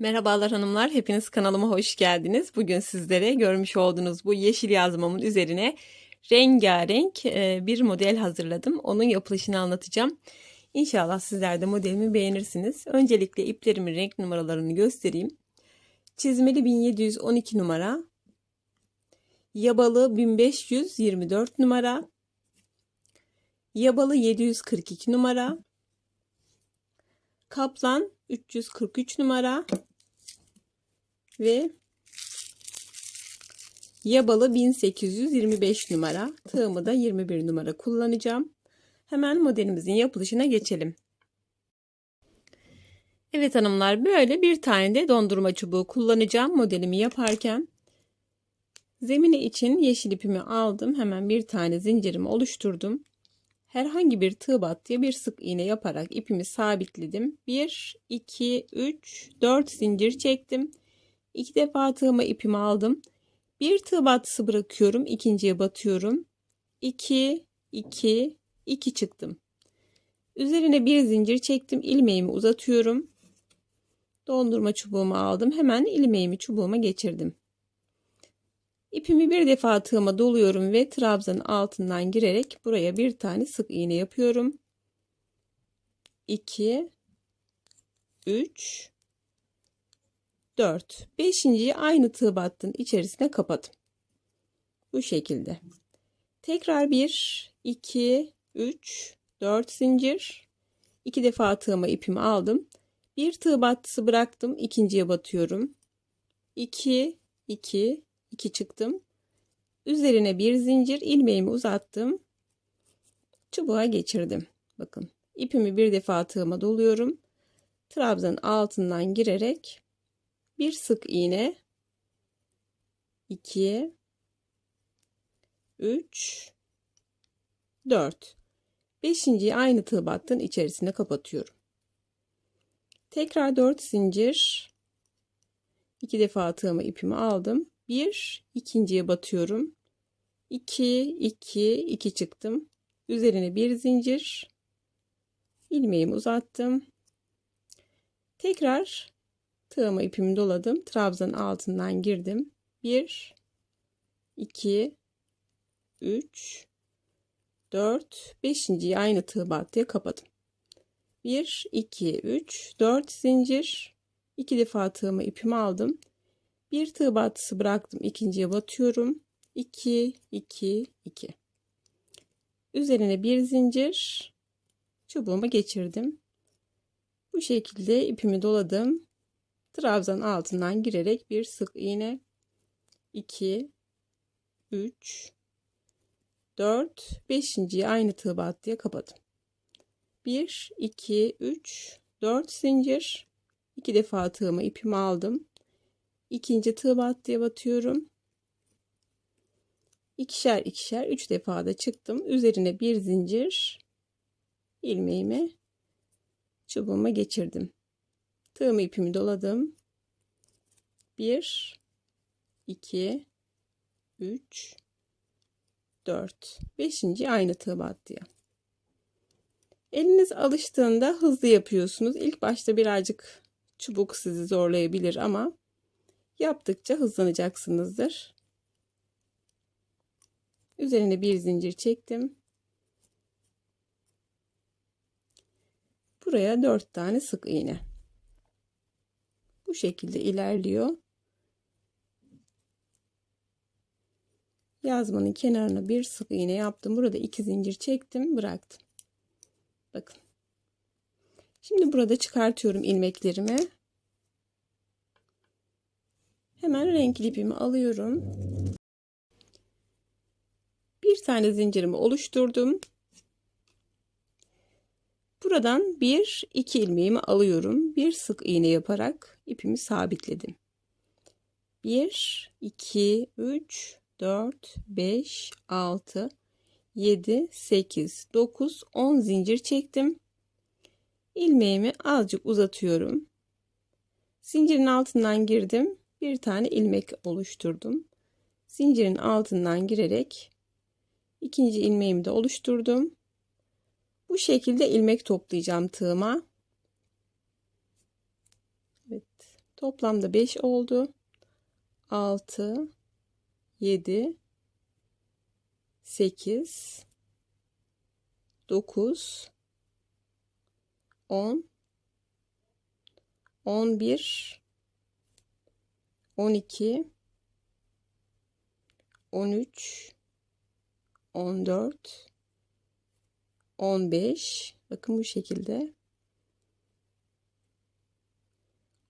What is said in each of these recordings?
Merhabalar hanımlar, hepiniz kanalıma hoş geldiniz. Bugün sizlere görmüş olduğunuz bu yeşil yazmamın üzerine rengarenk e, bir model hazırladım. Onun yapılışını anlatacağım. İnşallah sizler de modelimi beğenirsiniz. Öncelikle iplerimin renk numaralarını göstereyim. Çizmeli 1712 numara, yabalı 1524 numara, yabalı 742 numara, kaplan 343 numara ve yabalı 1825 numara. Tığımı da 21 numara kullanacağım. Hemen modelimizin yapılışına geçelim. Evet hanımlar böyle bir tane de dondurma çubuğu kullanacağım modelimi yaparken. Zemini için yeşil ipimi aldım. Hemen bir tane zincirimi oluşturdum. Herhangi bir tığ battıya bir sık iğne yaparak ipimi sabitledim. 1, 2, 3, 4 zincir çektim. 2 defa tığıma ipimi aldım. Bir tığ battısı bırakıyorum. ikinciye batıyorum. 2, 2, 2 çıktım. Üzerine bir zincir çektim. ilmeğimi uzatıyorum. Dondurma çubuğumu aldım. Hemen ilmeğimi çubuğuma geçirdim. İpimi bir defa tığıma doluyorum ve trabzanın altından girerek buraya bir tane sık iğne yapıyorum. 2 3 4 5.yi aynı tığ battığın içerisine kapadım. Bu şekilde. Tekrar 1 2 3 4 zincir. 2 defa tığıma ipimi aldım. Bir tığ battısı bıraktım. ikinciye batıyorum. 2 2 2 çıktım. Üzerine bir zincir ilmeğimi uzattım. Çubuğa geçirdim. Bakın ipimi bir defa tığıma doluyorum. Trabzanın altından girerek bir sık iğne 2 3 4 5.yi aynı tığ battığın içerisine kapatıyorum. Tekrar 4 zincir 2 defa tığıma ipimi aldım. 1 ikinciye batıyorum. 2 2 2 çıktım. Üzerine bir zincir ilmeğimi uzattım. Tekrar tığıma ipimi doladım. Trabzanın altından girdim. 1 2 3 4 5.yi aynı tığ battıya kapadım. 1 2 3 4 zincir 2 defa tığıma ipimi aldım. Bir tığ battısı bıraktım. ikinciye batıyorum. 2 2 2. Üzerine bir zincir çubuğumu geçirdim. Bu şekilde ipimi doladım. Trabzan altından girerek bir sık iğne 2 3 4 5.yi aynı tığ battıya kapadım. 1 2 3 4 zincir 2 defa tığımı ipimi aldım ikinci tığ battıya batıyorum. İkişer ikişer üç defa da çıktım. Üzerine bir zincir ilmeğimi çubuğuma geçirdim. Tığımı ipimi doladım. 1 2 3 4 5. aynı tığ battıya. Eliniz alıştığında hızlı yapıyorsunuz. İlk başta birazcık çubuk sizi zorlayabilir ama Yaptıkça hızlanacaksınızdır. Üzerine bir zincir çektim. Buraya dört tane sık iğne. Bu şekilde ilerliyor. Yazmanın kenarına bir sık iğne yaptım. Burada iki zincir çektim, bıraktım. Bakın. Şimdi burada çıkartıyorum ilmeklerimi. Hemen renkli ipimi alıyorum. Bir tane zincirimi oluşturdum. Buradan bir iki ilmeğimi alıyorum. Bir sık iğne yaparak ipimi sabitledim. 1 2 3 4 5 6 7 8 9 10 zincir çektim. Ilmeğimi azıcık uzatıyorum. Zincirin altından girdim bir tane ilmek oluşturdum. Zincirin altından girerek ikinci ilmeğimi de oluşturdum. Bu şekilde ilmek toplayacağım tığıma. Evet, Toplamda 5 oldu. 6 7 8 9 10 11 12 13 14 15 bakın bu şekilde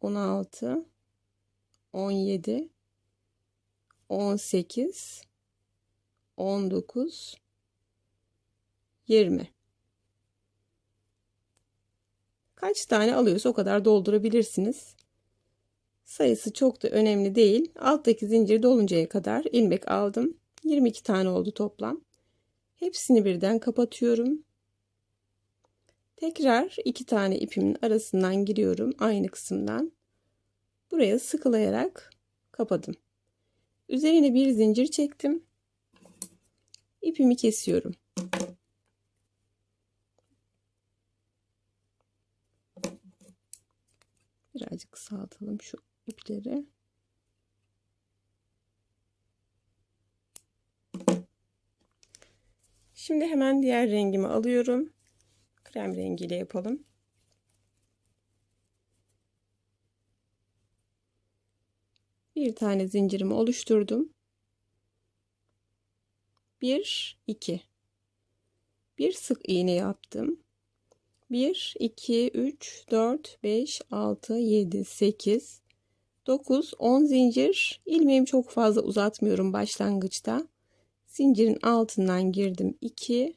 16 17 18 19 20 Kaç tane alıyorsa o kadar doldurabilirsiniz. Sayısı çok da önemli değil. Alttaki zincir doluncaya kadar ilmek aldım. 22 tane oldu toplam. Hepsini birden kapatıyorum. Tekrar iki tane ipimin arasından giriyorum aynı kısımdan. Buraya sıkılayarak kapadım. Üzerine bir zincir çektim. İpimi kesiyorum. Birazcık kısaltalım şu ipleri. Şimdi hemen diğer rengimi alıyorum. Krem rengiyle yapalım. Bir tane zincirimi oluşturdum. 1 2 bir sık iğne yaptım. 1 2 3 4 5 6 7 8 9 10 zincir ilmeğimi çok fazla uzatmıyorum başlangıçta zincirin altından girdim 2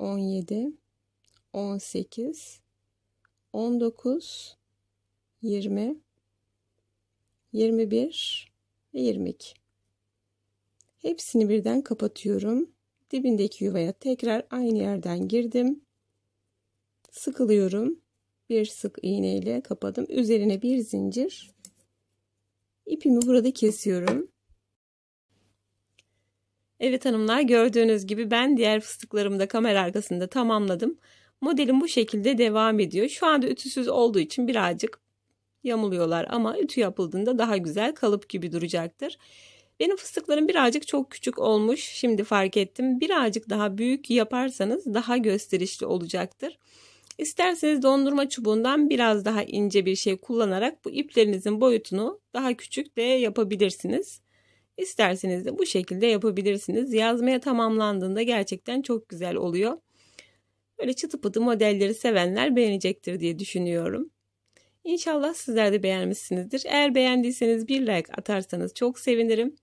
17 18 19 20 21 ve 22 hepsini birden kapatıyorum. Dibindeki yuvaya tekrar aynı yerden girdim. Sıkılıyorum. Bir sık iğne ile kapadım. Üzerine bir zincir ipimi burada kesiyorum Evet hanımlar gördüğünüz gibi ben diğer fıstıklarımı da kamera arkasında tamamladım. Modelim bu şekilde devam ediyor. Şu anda ütüsüz olduğu için birazcık yamuluyorlar ama ütü yapıldığında daha güzel kalıp gibi duracaktır. Benim fıstıklarım birazcık çok küçük olmuş. Şimdi fark ettim. Birazcık daha büyük yaparsanız daha gösterişli olacaktır. İsterseniz dondurma çubuğundan biraz daha ince bir şey kullanarak bu iplerinizin boyutunu daha küçük de yapabilirsiniz. İsterseniz de bu şekilde yapabilirsiniz. Yazmaya tamamlandığında gerçekten çok güzel oluyor. Böyle çıtı pıtı modelleri sevenler beğenecektir diye düşünüyorum. İnşallah sizler de beğenmişsinizdir. Eğer beğendiyseniz bir like atarsanız çok sevinirim.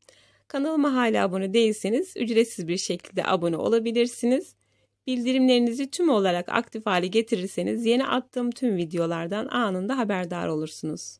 Kanalıma hala abone değilseniz ücretsiz bir şekilde abone olabilirsiniz. Bildirimlerinizi tüm olarak aktif hale getirirseniz yeni attığım tüm videolardan anında haberdar olursunuz.